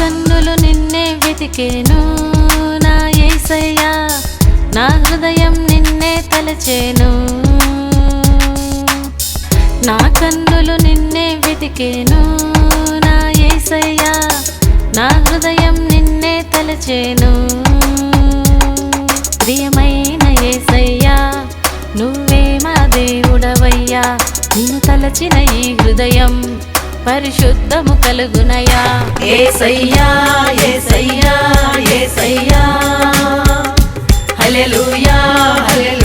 కన్నులు నిన్నే వెతికేను. నా ఏసయ్యా నా హృదయం నిన్నే తలచేను. నా కన్నులు నిన్నే వెతికేను. నా ఏసయ్యా నా హృదయం నిన్నే తలచేను. ప్రియమైన ఏసయ్యా నువ్వే మా దేవుడవయ్యా. నిన్ను తలచిన ఈ హృదయం పరిశుద్ధము కలుగునయా. ఏసయ్యా ఏసయ్యా ఏసయ్యా. హల్లెలూయా హల్లెలూయా.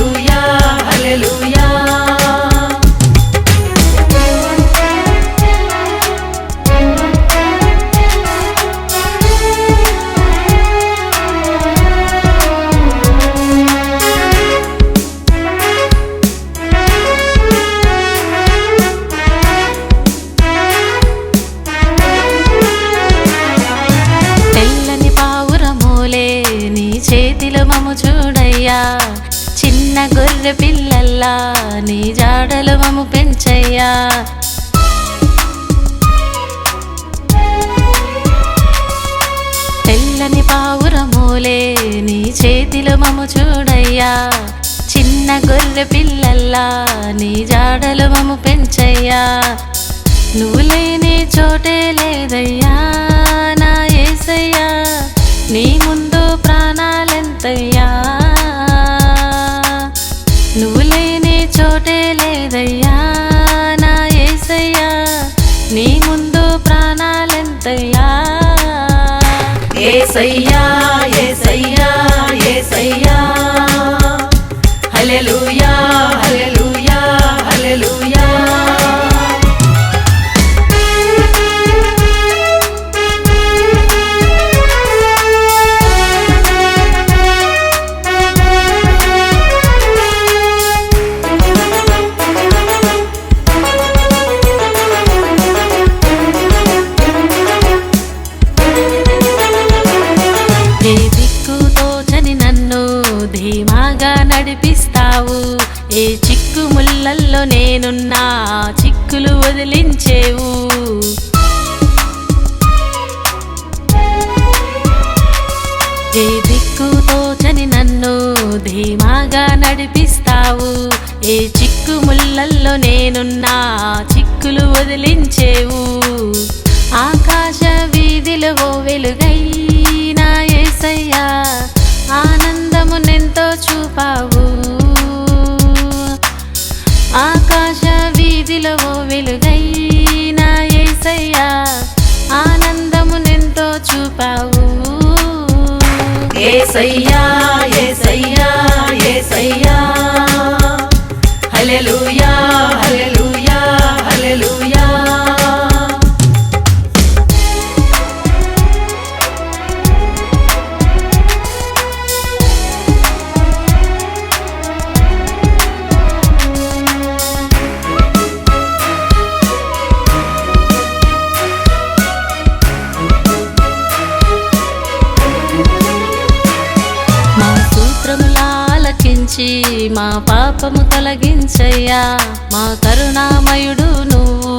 గొర్రె పిల్లల్లా నీ జాడలు మము పెంచయ్యా. తెల్లని పావురమూలే నీ చేతిలో మము చూడయ్యా. చిన్న గొర్రె పిల్లల్లా నీ జాడలు మము పెంచయ్యా. నువ్వు లేని చోటే లేదయ్యా. ఏసయ్యా ఏసయ్యా ఏసయ్యా. హల్లెలూయా. నడిపిస్తావు. ఏ చిక్కు ముళ్ళల్లో నేనున్నా చిక్కులు వదిలించేవు. ఏ దిక్కు చని నన్ను ధీమాగా నడిపిస్తావు. ఏ చిక్కు ముళ్ళల్లో నేనున్నా చిక్కులు వదిలించేవు. ఆకాశ వీధిలో వెలుగై ఆపావు ఆకాశ వీధిలో వెలుగైనా ఏసయ్యా ఆనందమునెంతో ఆనందము నెంతో చూపావు. ఏసయ్యా ఆలకించి మా పాపము తొలగించయ్యా. మా కరుణామయుడు నువ్వు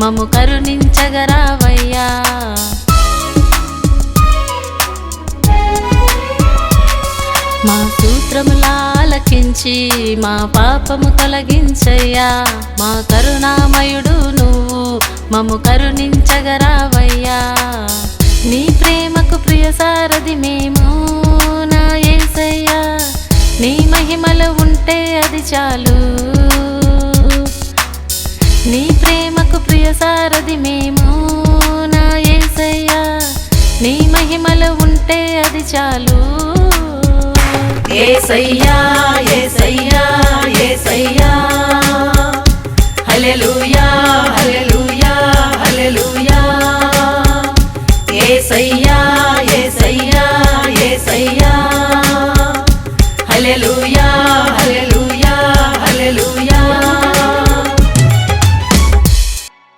మము కరుణించగరావయ్యా మా సూత్రములాలకించి మా పాపము తొలగించయ్యా. మా కరుణామయుడు నువ్వు మము కరుణించగరావయ్యా నీ ప్రేమకు ప్రియ సారథి మేము చాలు. నీ ప్రేమకు ప్రియ సారథి మేము నా ఏసయ్యా. నీ మహిమలో ఉంటే అది చాలు. ఏసయ్యా ఏసయ్యా ఏసయ్యా.